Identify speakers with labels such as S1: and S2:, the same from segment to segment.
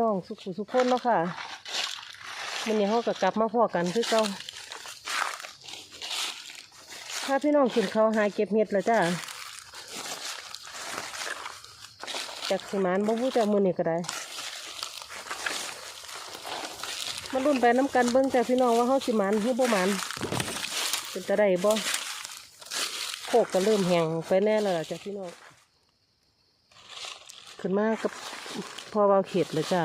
S1: น้องสุขสุขคนเนาะค่ะมันนี้เขาก็กลับมาพอกันคือเก่าถ้าพี่น้องขึ้นเขาหาเก็บเห็ดแล้วจ้าจากสิมานบ่ผู้จากมือนี่ก็ได้มารุ่นไปน้ำกันเบิ้งจากพี่น้องว่าเขาสิมันหรือบ่มันเป็นตะไดบ่โคกก็เริ่มแห้งไปแน่แล้วจ้ะพี่น้องขึ้นมากับ พอเบาเข็ดเลยจ้า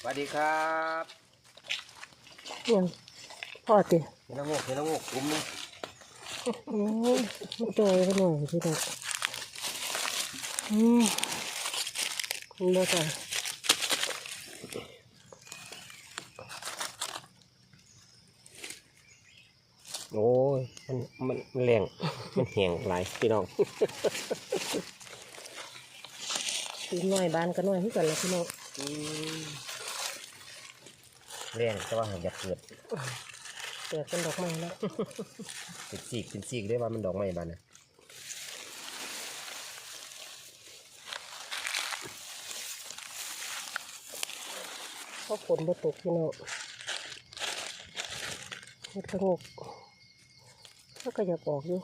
S2: สวัสดีครับ
S1: ยังพอติ
S2: เห็นน้องงกเห็นน้องงกกลุ่มหนึง
S1: อืมจอยก็หน่อยพี่น้องอืมนี่แล้วจ้ะ
S2: โอ้ยมันมันมันแรงมันแห้งหลายพี่น้อง
S1: ตีน้อยบานก็น้อยที่กันแหละพี่น้อง
S2: แรงแต่ว่าหางอยากเกิด
S1: เกิดเป็นดอกไม้แล้ว
S2: เป็นสีกเป็นสีกได้ว่ามันดอกไม้บานนะ
S1: เพราะฝนบ่ตกพี่น้องเฮ็ดกระงกแล้วก็อยากออกอยู่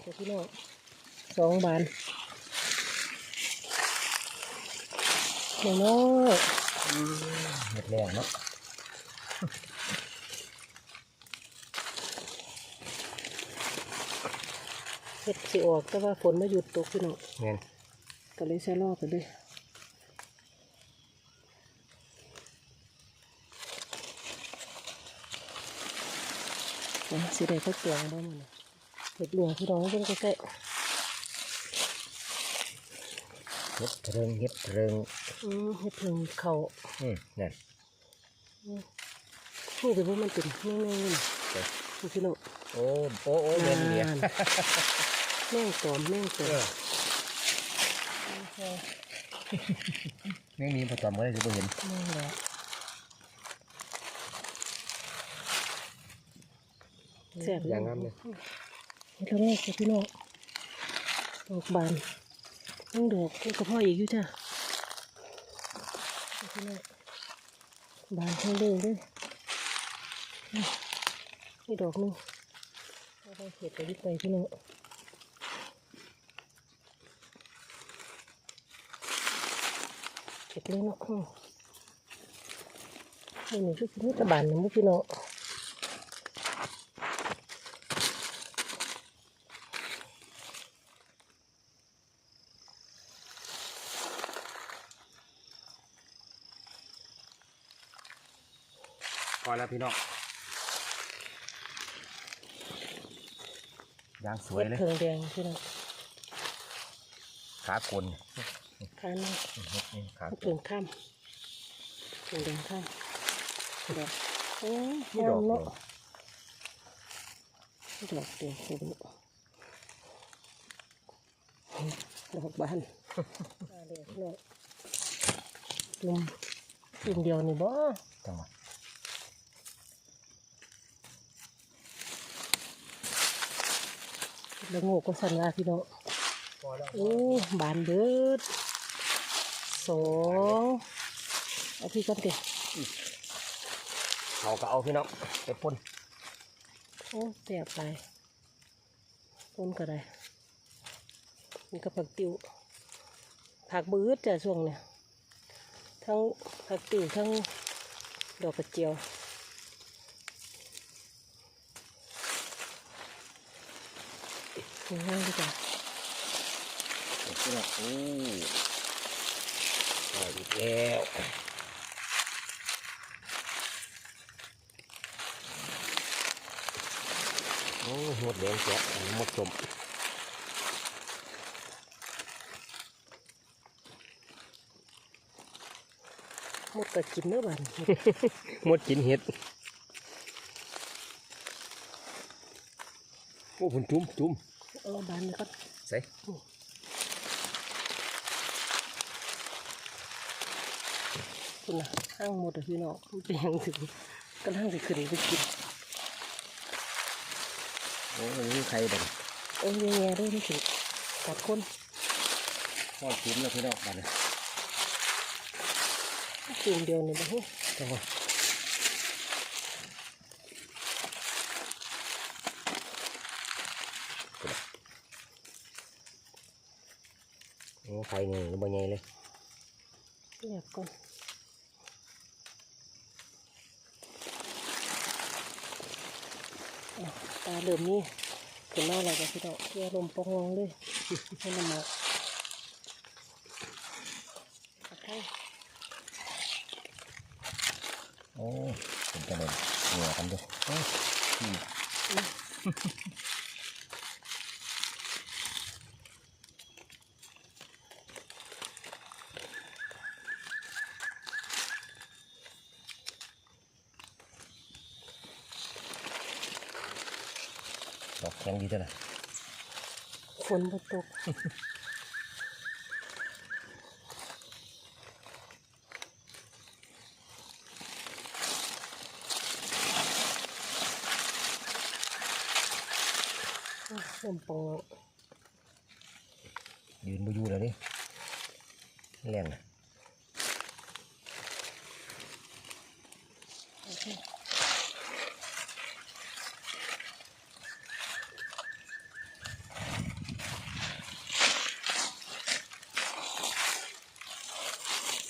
S1: อะไรจ้ะพี่น้องสองบานน้อย
S2: เห็ดแรงเนาะ
S1: ๆเฮ็ดสิออกแต่ว่าฝนมาหยุดตกพี่น้อง
S2: เงี้ย
S1: ก็เลยใช้ลอกไปเลยนะสิได้ข้าวเกียงบ้างมัน เห็ดเหลืองพี่น้องเพิ่งใกล้
S2: เห็ดเริงเห็ดเริง
S1: ๆอืมเห็ดเพิ่งเขา
S2: อืมนั่น
S1: นี่คือว่ามันเป็นแม่งๆนี่นะ
S2: เดี๋ยว
S1: นี่พี่น้อง
S2: โอ้โอ้โอ้แม่นเดีย
S1: นั่นแม่งตอมแม่งตอ
S2: เอ
S1: ม
S2: อแม่งนี้พอจำก็ได้จะไปเห็น
S1: แม่งแล้วแซ่บ
S2: อย่างงามเลย
S1: เห็ดแล้วแม่พี่น้องดอกบานต้องดอกก็พ่ออีกอยู่จ้ะพี่น้องบานทั้งเรื่องด้วยนี่ดอกหนึงเอาไปเห็ดไปยิบไปพี่น้องเก็บเลยเนาะอืมนี่นี่คือนี่ตะบานนะมุกพี่น้อง
S2: พอแล้วพี่น้องยางสวยเลย
S1: เพิงแดงพี่น้อง
S2: ขากล
S1: ข้างนี้
S2: ขา
S1: เพิงข้ามเพิงแดงข้ามดอกโอ้ย
S2: นี่
S1: งา
S2: ดอ
S1: ม
S2: ก
S1: เนาะ
S2: เดียว
S1: ดอกเดียวเห็นดอกบานเดียวเนาะจุ่มจุ่มเดียวนี่บ่
S2: จังหวะ
S1: แล้วงูก็สั่นว่าพี่น้อง
S2: พอแล้ว
S1: โอ้บานเบิดสองเอาพี่ก่อนเดี๋ยว
S2: เขาก็เอาพี่น้องไปพ่น
S1: โอ้แตกไปต้นก็ได้นี่ก็ผักติวผักบืดจ้ะช่วงเนี่ยทั้งผักติวทั้งดอกกระเจียว ง่ายดีกว่า
S2: พี่น้องโอ้เอาอีกแล้วโอ้หมดแดงแจ๊ะหมดสม
S1: หมดก็กินเนื้อบาน
S2: หมดกินเห็ดโอ้ผุนจุ่มจุ่ม
S1: เอาบานนี่ก็
S2: ใส่
S1: คุณนะห้างหมดอะพี่น้องมันเป็นหยังถึงกำลังจะขึ้นไปกิน
S2: โอ้มันมีใครบ้าง
S1: โอ้ยแย่ๆด้วยนี่ถึงกัดคน
S2: พ่อจุ้มแล้วพี่น้องบัดนี้
S1: จุ่มเดียวนี่บ่ฮู้
S2: จังหวะ ไข่นี่บ่ใหญ่เลย
S1: เรียบก่อนอะตาเริ่มนี่ขึ้นมาแล้วจ้ะพี่น้องเพื่อลมปองงเลยให้น้ำหมอกเอาไป
S2: โอ้เป็นจังเลยเหงื่อกันด้วย โอ้ยอืมดอกข็งดีเท่าหร่
S1: ฝนบ่ตกเริ่มปองง
S2: ยืนบ่อยู่แล้วดิแรงนะ
S1: โอเค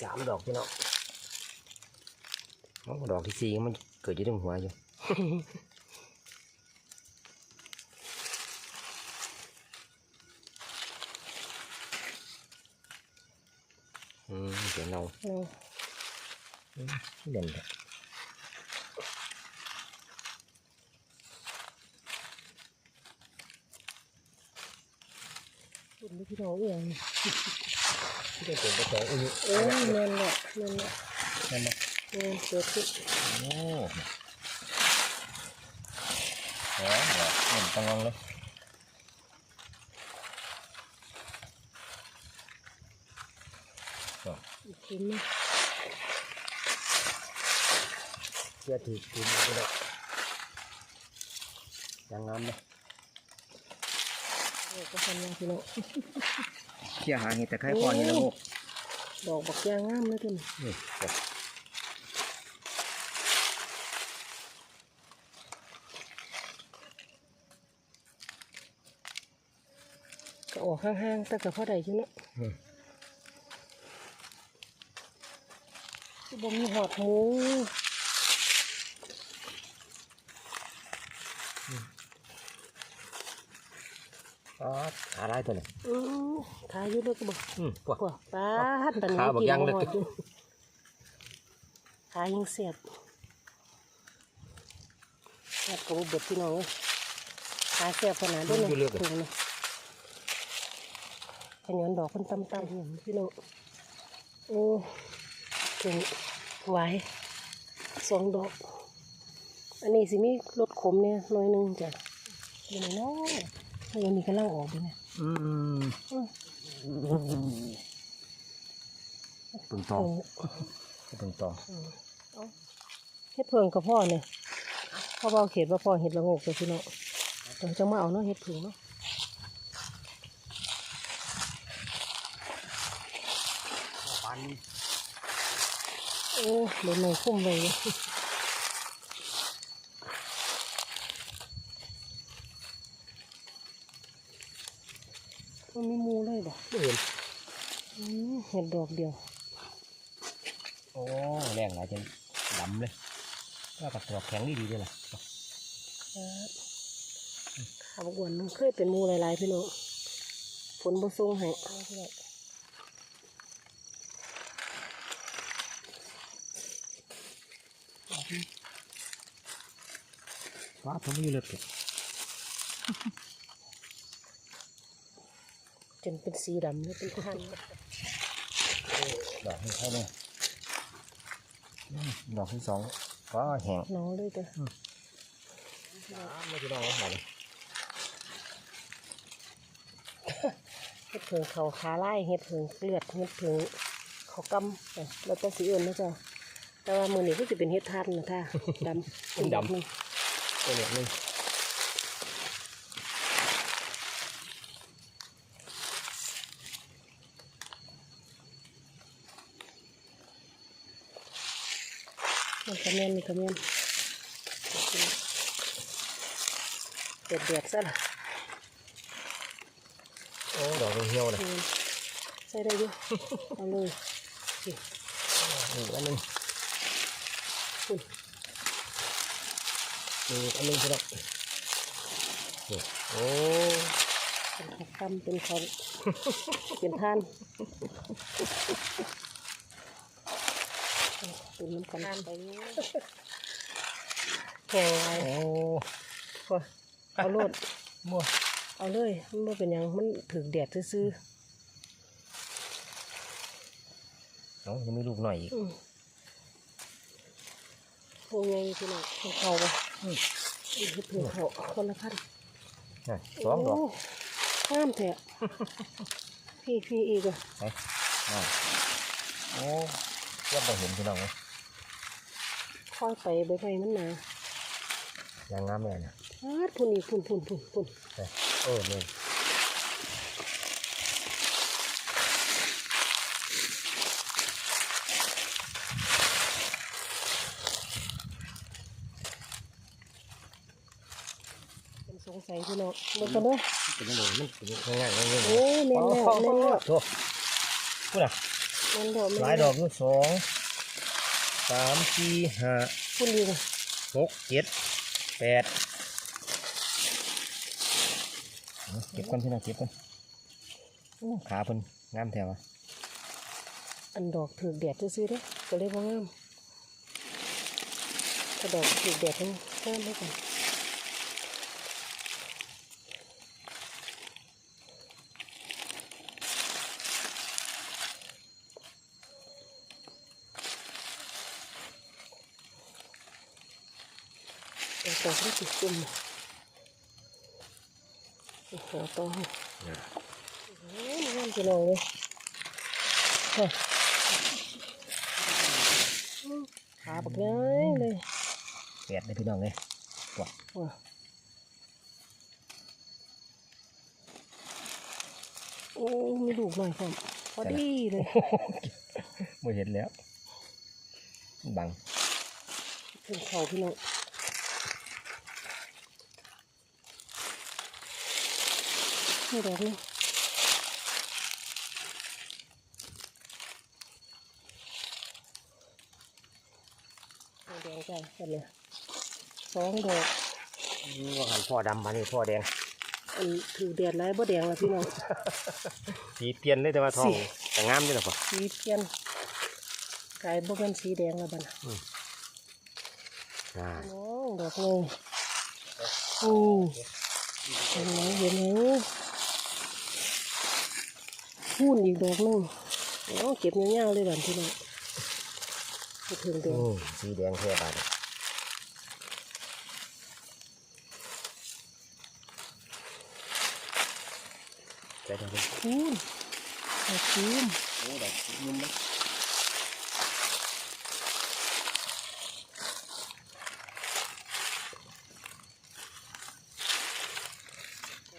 S2: สามดอกพี่น้องโอ้ดอกที่สี่มันเกิดอยู่ตรงหัวอยู่อืมเสียงเนา
S1: เอา
S2: อืมเด่นเลย
S1: ฝุ่นพี่น้องเอีย ง
S2: ที่เป็นตัวแตงอุ้ย
S1: เอ้ยนั่นแหละนั่นแหละ
S2: นั่นไหม
S1: เออเกิดขึ้น
S2: โอ้โหเดี๋ยวเหมือนตังงเลยก็
S1: อีกทีนึง
S2: เพื่อถือถือมาก็ได้ยังงามเลย
S1: เดี๋ยว ก็ทำยังพี่น้อง
S2: เขี่ยหาเห็ดแต่ไคร้ก่อนนี่นะลูก
S1: ดอกบักยางงามเลยตัวนี้
S2: นี่เดี๋ยว
S1: ก็ออกห่างๆแต่กับพ่อใดอยู่เนาะ
S2: อืม
S1: บ่มีหอดหมู
S2: อ๋อ ขาลายตัวนี้
S1: อือทายอยู่เลยก็บอก
S2: อืมพวก
S1: กว่าป้าดปานนี้
S2: ขาบัก
S1: กิน
S2: ยางเลย
S1: หอดอยู่ขายังเสียบแซ่บกับบ่เบิดพี่น้องเอ้ยขาเสียบขนาดนี้
S2: อยู่เลือก
S1: ถุงนี่ขยันดอกคนตำๆเห็นพี่น้องโอ้เก่งไหวสองดอก อันนี้สิมีรสขมเนี่ยหน้อยหนึงจ้ะเดี๋ยวนี้เนาะ เดี๋ยวนี้กำลังออกเลยเนี่ย
S2: อืม
S1: อืม
S2: ปึงตองปึงตอง
S1: เฮ็ดเพิงกับพ่อเนี่ยพ่อเบาเขตว่าพ่อเฮ็ดละโงกเลยพี่น้องเดี๋ยวจะมาเอาเนาะเฮ็ดเพิงเนาะ
S2: ปัน
S1: โอ้เดี๋ยวหน่อยคุ้มเลยมันมีหมูเลยบ่
S2: ไม่เห็น
S1: อืม เห็ดดอกเดียว
S2: โอ้แรงหลายจนดำเลยว่ากับตัวแข็งดีดีเลยล่ะ
S1: ข้าวบกวนมันเคยเป็นหมูหลายๆพี่น้องฝนบ่ส่งให้เอาพี่น้อง
S2: ว้าผมไม่อยู่เลยเก็บ
S1: จนเป็นสีดำเลยเป็นพัน
S2: ดอกที่เข้าเนี่ยอืมดอกที่สองก็แห้ง
S1: น้องเลยจ้ะ
S2: ไม่ใช่ดอกแล้วหอม
S1: เฮ็ดเพิงเขาขาไล่เฮ็ดเพิงเลือดเฮ็ดเพิงเขากำจ้ะแล้วแต่สีอื่นนะจ๊ะแต่ว่ามือนี้ก็จะเป็นเฮ็ดทันนะท่าดำเป็นแบบนึง
S2: ตัวเล็กนึง
S1: มั นกระเมียนมีกระเมียนเดือดเดือดซะล่ะ
S2: โอ้ดอกเหี่ยวเลย
S1: ใส่ได้อยู่เอาเลยนี่
S2: อันนึง
S1: คุณ
S2: อีกอันนึงพี่น้องโอ้
S1: เป็นข้าวคำเป็นข้าวเป็นท่าน เป็นน้ำกันไปแข็งไว้
S2: โอ้
S1: พอเอาโลด
S2: มั่ว
S1: เอาเลยมันบ่เป็นหยังมันถึกแดดซื่อ
S2: เอ้ายังมีลูกหน่อยอีก
S1: ๆอืมพวกไงพี่น้องเอาเขาบ่อืมเฮ็ดเพื่อเขาคนละพัน
S2: น่ะสองดอก
S1: โงามแท้พี่พี่อีกอะ
S2: ไปน่ะโอ้ยังบ่เห็นพี่น้องเลย
S1: ค่อยไปใบไม้มันหนา
S2: ยังงามเลยนะ
S1: พาดพุ่นอีกพุ่นพุ่นพุ่นพุ่น
S2: ไปเออนี่
S1: เป็นสงสัยพี่น้องมันก็เด้อ
S2: เป็นยังไงมันเป็นง่ายๆง่ายๆ
S1: โอ้แม่นแล้วแม่นแล้ว
S2: โถ่พูดอะ
S1: แม่นแล้ว
S2: ห
S1: แม่น
S2: ลายด
S1: แล้
S2: อ
S1: ว
S2: กอยู่สอง สามสี่ห้า
S1: พุ่นอีกอะ
S2: หกเจ็ดแปดเอาเก็บก่อนพี่น้องเก็บก่อนโอ้ขาเพิ่นงามแถวะ
S1: อันดอกถึกแดดซื่อๆเด้อก็เลยบ่งามถ้าดอกถึกแดดมันงามได้กัน เดี๋ยวต่อที่ติดจุ่มโอ้โหต่อให้โอ้ยงามจังเลยฮะอืมขาบักน้อยเลย
S2: แปดเลยพี่น้องเลยว้า
S1: ว่ะโอ้มีลูกหน่อยครับพอดีเลย
S2: ไม่เห็นแล้ว บัง
S1: เป็นเขาพี่น้อง นี่ดอกนี่เอาแดงใจกันเลยสองดอก
S2: ว่าหันพ่อดำมานี่พ่อแดง
S1: อันถือแดดไรบ่แดงละพี่น้อง
S2: สีเปลี่ยนเลยแต่ว่าทอง
S1: สี
S2: แต่งามด้วยนะพ่อ
S1: สีเปลี่ยนกลายบ่เป็นสีแดงแล้วบัดน่ะ
S2: อ่า
S1: น้องดอกเลยโอ้เห็นไหมเห็นไหม พูนอีกดอกนึงโอ้เก็บยาวๆเลยบัดพี่น้องไปถึงแดง
S2: อืมสีแดงแค่บาดใจเดียว
S1: พูนดอกพูน
S2: โอ้ดอกยุ่มนะ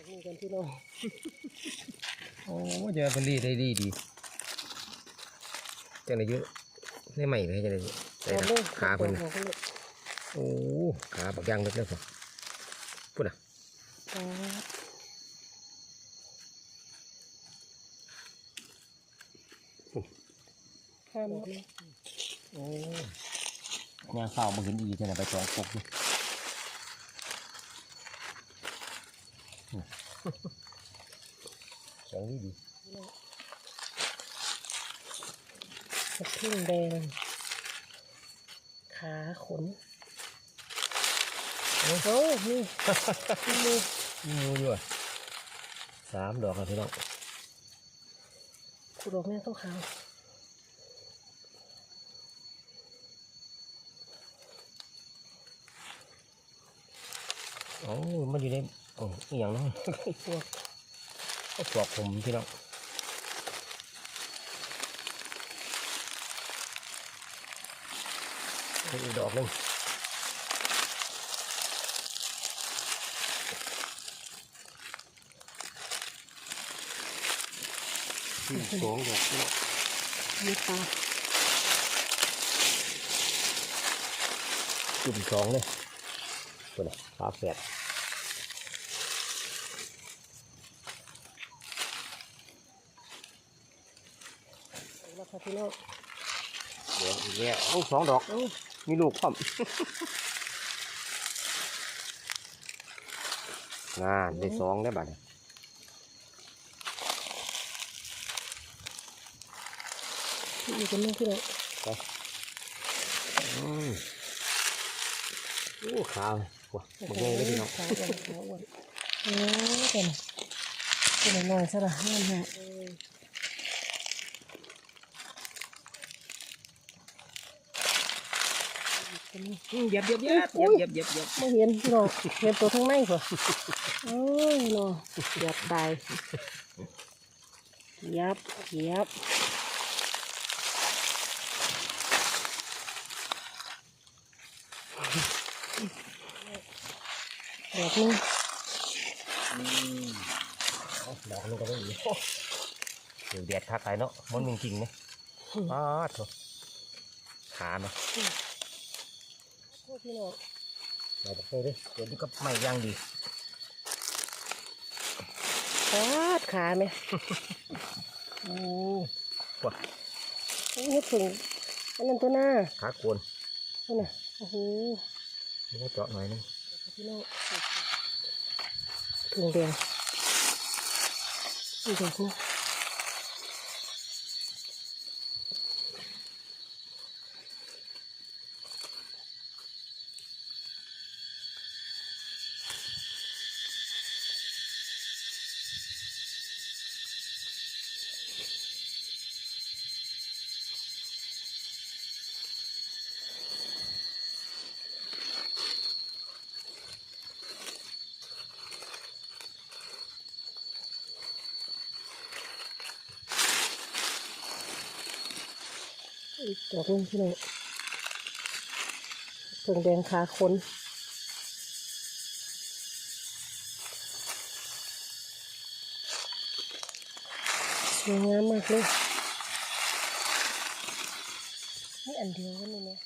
S1: กนี้กันพี่น้อง
S2: โอ้ เจอเป็นดีได้ดีดีจังเลยเยอะได้ใหม่เลยจังเลยได้
S1: ดอกเลย
S2: ขาเพิ่น
S1: ดอกเลย
S2: โอ้ขาบักยางเล็กเลยพ่อพูดอะ
S1: ดอกข้ามเลย
S2: โอ้ยางเฝ้ามาเห็นอีจังเลยไปจองปกนี่สองดีดี
S1: สะพึ่งแดง ขาขน โอ้โหนี่นี่
S2: งูด้วยสามดอกครับพี่น้อง
S1: ขุดออกแม่ต้องขาว
S2: โอ้มันอยู่ในโอ้อหย่างเนั้น
S1: ไอ้พวก
S2: ปลอกผมพี่น้อง อีกดอกหนึงสองดอกพี่น้อง
S1: มีปลา
S2: จุ่มสองเลยตัวนี้ฝาแฝด
S1: แล้วค่ะพี่น้อง
S2: เดี๋ยวอีกแล้วโอ้สองดอก
S1: เอ้า
S2: มีลูกพร้อมงานได้สองได้วบัดนี้
S1: อีกคนนึงพี่น้อง
S2: อืมโอ้ขาวว้าหมดเลยเลยพี่น้อง
S1: ขาวอ้วนขาวอ้วนโอ้ยเป็นเป็นหน่อยซะละนี่ฮะ เป็นนี่
S2: เหยียบเหยียบเหยียบเหยียบเหยียบเหยียบเหยียบ
S1: ไม่เห็นพี่น้องเห็นตัวข้างในก่อนโอ้ยเนาะเหยียบตายเหยียบเหยียบแบบนี้
S2: ดอกนึงก็ไม่มีเดี๋ยวแดดคักไปเนาะมันมีจริงไหมอ้าโถขาไหม
S1: โอ้ พี่น้อง
S2: เราจะเคยดิเดี๋ยวนี้ก็ไม่ย่างดี
S1: ปาดขาไหม
S2: โอ้ว้า
S1: โอ้ยถึงอันนั้นตัวหน้า
S2: ขาโคน
S1: นั่นน่ะโอ้โห
S2: นี่ก็เจาะหน่อยนึง
S1: พี่น้องถึงแดงอีกแบบนี้ อีกดอกหนึงพี่น้องถึงแดงขาคนสวยงามมากเลยนี่อันเดียวกันนี่เนี่ย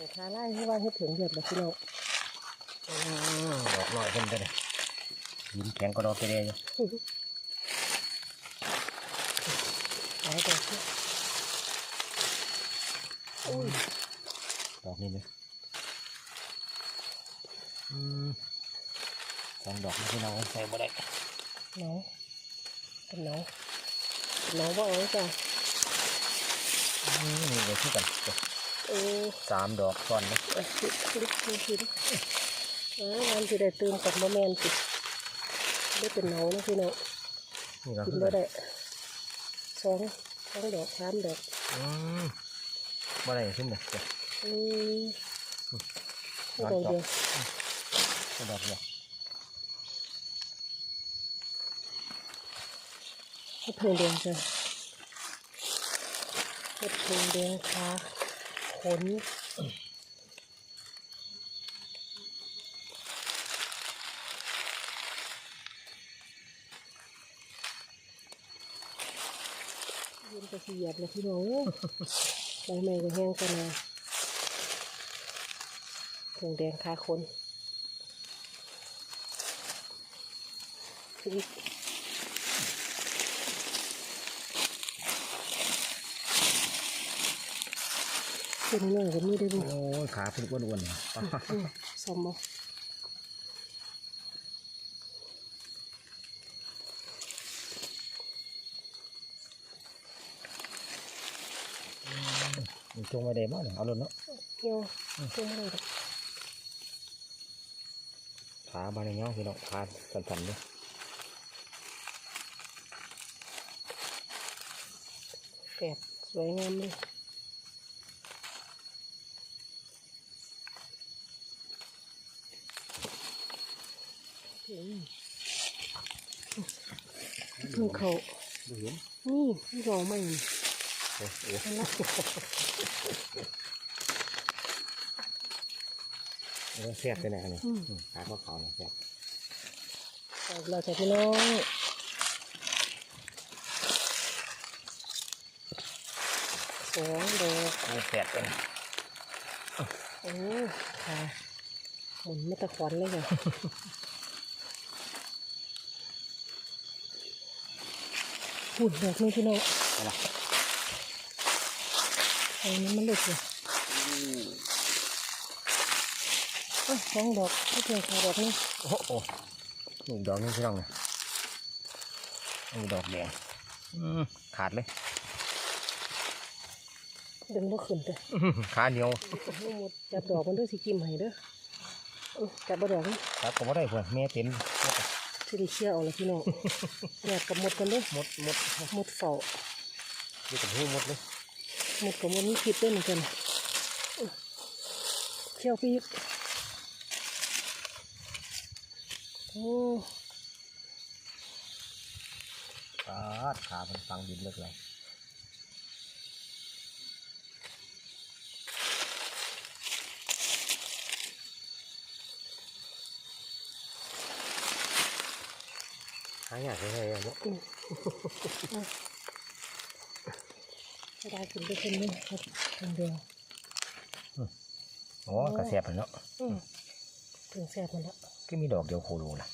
S1: ว ขาไล่ที่ว่าให้ถึงเดือดแบบพี่น้อง
S2: อืมดอกหน่อยเพิ่นไปเลยยิ้มแข็งก็ดอกไปเลยอยู่
S1: หลายดอกเนี่ยโอ้ย
S2: ดอกนี้เลยอืมสองดอกนี่พี่น้องใส่บ่ได้
S1: หนาวเป็นหนาวเป็นหนาวบ่เอาจ้ะ
S2: อืมนี่เลยที่กัน
S1: เออ
S2: สามดอกซ้อนนะ
S1: อะคิดคิดคิดคิดเอองานที่ได้ตื่นกับมะแมนสิได้เป็นหนาวนะพี่น้อง
S2: นี่ก็
S1: กิน
S2: คือ
S1: บ่
S2: กัน
S1: ได้สองสองดอกสามดอก
S2: อืมบ่ได้ขึ้นเลยจ้ะ
S1: อืมไม่ดอกเดียว
S2: ก็ดอกเดียว
S1: เฮ็ดเพิงแดงจ้ะเฮ็ดเพิงแดงขา ขนยืนไปเสียบเลยพี่น้องใบไม้ก็แห้งกันนะเพิงแดงขาขนอีก เป็นหน่อยก็มีได้บุ
S2: โอ้ยขาเพิ่นอ้วนๆเนี่ย
S1: สมบ่
S2: มันจงไม่ได้มั้งเนี่ยเอาเลยเนาะ
S1: เกี่ยวเกี่ยวอะไรดอก
S2: ขาบานในเงาพี่น้องขาสั่นๆเนี่ย
S1: แปดสวยงามเลยอืม เพิ่งเขา
S2: ดูเห็น
S1: นี่พี่รอไม่มี
S2: โอ้โห
S1: นั่นละ
S2: เออแซ่บไปไหนกันเนี่ย
S1: อืม
S2: หาข้าวขาวเนี่ยแซ่บ
S1: เราจะพี่น้องสองดอก
S2: นี่แซ่บเลย
S1: โอ้ค่ะหมุนไม่ตะควันเลยค่ะหุ่ นดอกนี้พี่น้อง
S2: ไปละ
S1: เอานี้มันหลุดเลยเอ้ยสองดอกไม่เพียงค่ะดอกนี้
S2: โอ้โหนี่ดอกนี่พี่น้องเนี่ยนี่ดอกแดงอืมขาดเลย
S1: ดึงบ่ขึ้นเลย
S2: ขาเหนียว
S1: หมดจับดอกมันด้วยสิกิมให้เด้อเอ้ยจับบ่ดอกนี่
S2: ครับก็บ่ได้เพื่อนแม่เต็ม หมด
S1: สิได้เชี่ยเอาละพี่น้องแยกกับหมดกันเด้อ
S2: หมดหมด
S1: หมดเฝ้า
S2: อยู่กับหูหมดเลย
S1: หมดกับหมดมีพิษด้วยเหมือนกันเอ้ยเชี่ยวพี่โอ้
S2: ขาดขามันฟังดินเลิกเลย หายากเลยเนาะ
S1: อืมเอาจะได้ขึ้นไปคนนึงครับคนเดียว
S2: โอ้กระแสบเลยเนาะ
S1: อืมถึงแซ่บมันแล้ว
S2: ก็มีดอกเดียวโคโลล่ะ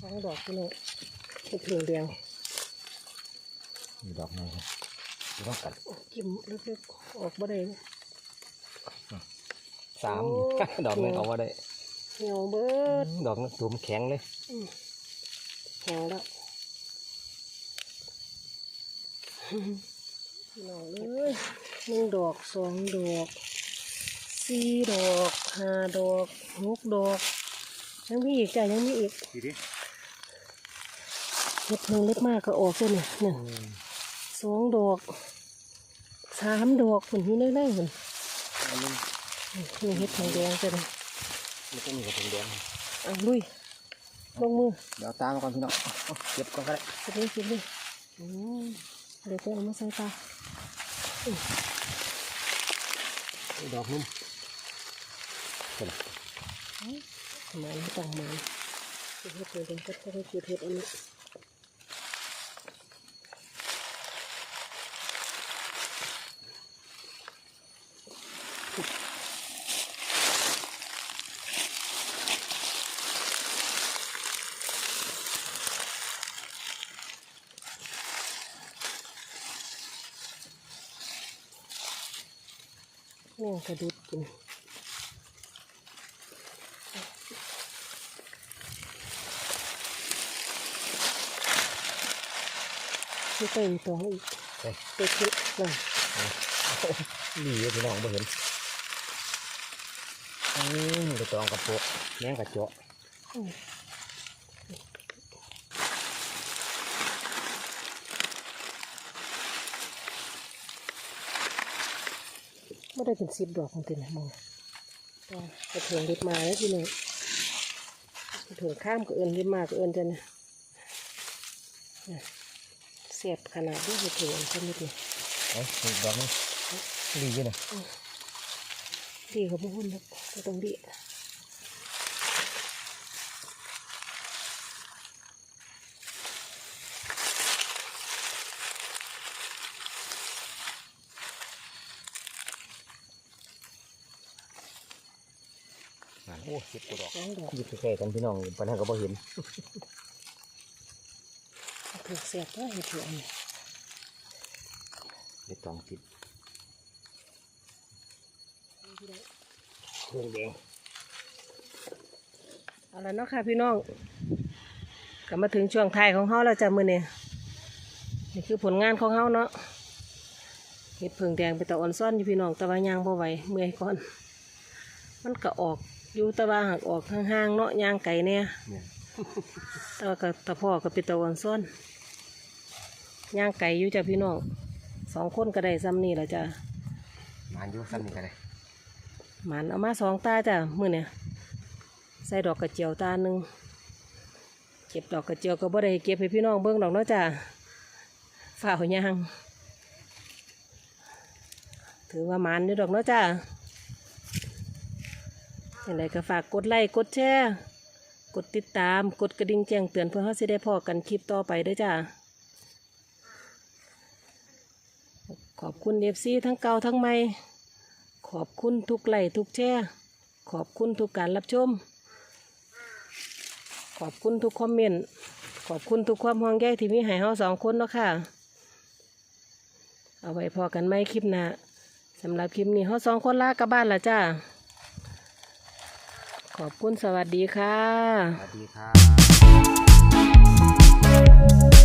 S1: สองดอกพี่น้องเป็นถึงแดง
S2: มีดอกหนึงครับอยู่ต้องกัน
S1: จิ้มลึกๆออกบ่ได้เลย
S2: สาม
S1: โอ้
S2: ดอกหนึงเอาว่าได้
S1: เหี่ยวเบิด
S2: ดอกนึงตัวมันแข็งเลย
S1: แห้งแล้วพี่น้องเอ้ยหนึ่งดอกสองดอกสี่ดอกห้าดอกหกดอกยังมีอีกจ้ะยังมีอีก
S2: ดีดิ
S1: เล็บหนึ่งเล็บมากก็ออกเลยเนี่ยหนึ่งสองดอกสามดอกผุนที่ได้ๆผุน
S2: อันนึง
S1: นี่เห็ดทองแดงจ้ะเนี่ย
S2: มันก็มีกระเทียมแดง
S1: อะลุย ลงมือ
S2: เดี๋ยวตามมาก่อนพี่น้องเอาเก็บก่อนก็ได้
S1: สิบเลยสิบเลยอืมเดี๋ยวก็เอามาใส่ตา
S2: ดอกนุ่ม
S1: มันไม่ต้องมันเห็ดทองแดงก็ต้องจุดเห็ดอันนี้ แม่งกระดุดกินนี่ไปอีกตัวอีก
S2: เฮ้ย
S1: ไปคิดนั่น
S2: ดีอยู่พี่น้องบ่เห็นอืมไปตองกระโปกแมงกระเจาะ
S1: ไม่ได้เป็นสิบดอกของตินนะมองกระเถืองเล็บมาแล้วทีนี้กระเถืองข้ามก็เอินเล็บมาก็เอินจะนะน่ะเสียบขนาดที่กระเถืองชนิดนี้
S2: เอ้ยอีกดอกนึงดีอยู่เนี่ย
S1: ดีกับพวกคุณนะก็ต้องดี
S2: อ่าโอ้สิบกว่าดอก
S1: สองดอก
S2: หยิบใกล้ๆกันพี่น้องปัญหาก็บ่เห็น
S1: ถูกเสียบก็เห็ดเถืองนี่
S2: ไปตองติดเครื่องแดง
S1: เอาละเนาะค่ะพี่น้องกลับมาถึงช่วงท้ายของเฮาแล้วจ้ะมื้อนี้นี่คือผลงานของเฮาเนาะเห็ดเผงแดงไปตะอ่อนซ่อนอยู่พี่น้องแต่ว่ายางบ่ไหวเมื่อยก่อน มันก็ออก อยู่แต่ว่าหักออกห่างๆเนาะยางไก่เนี่ย
S2: เนี่ย
S1: แต่ว่าก็ตะพ่อก็เป็นตะอ่อนซ่อนยางไก่อยู่จ้ะพี่น้องสองคนก็ได้ซ้ำนี่แหละจ้ะ
S2: มานอยู่ซ้ำนี่กันเลย
S1: หมันเอามาสองตาจ้ะมื้อเนี่ยใส่ดอกกระเจียวตาหนึ่งเก็บดอกกระเจียวก็บ่ได้เก็บให้พี่น้องเบิ่งดอกเนาะจ้ะฝ่าวยางถือว่าหมันอยู่ดอกเนาะจ้ะ อย่างไรก็ฝากกดไลค์กดแชร์กดติดตามกดกระดิ่งแจ้งเตือนเพื่อเขาจะได้พอกันคลิปต่อไปด้วยจ้าขอบคุณเอฟซีทั้งเก่าทั้งใหม่ขอบคุณทุกไลค์ทุกแชร์ขอบคุณทุกการรับชม ขอบคุณทุกคอมเมนต์ขอบคุณทุกความห่วงใยที่มีให้เฮาสองคนเนาะค่ะ เอาไว้พอกันไหมคลิปหน้าสำหรับคลิปนี้เฮาสองคนลากลับบ้านละจ้า ขอบคุณสวัสดีค่ะ
S2: สวัสดีครับ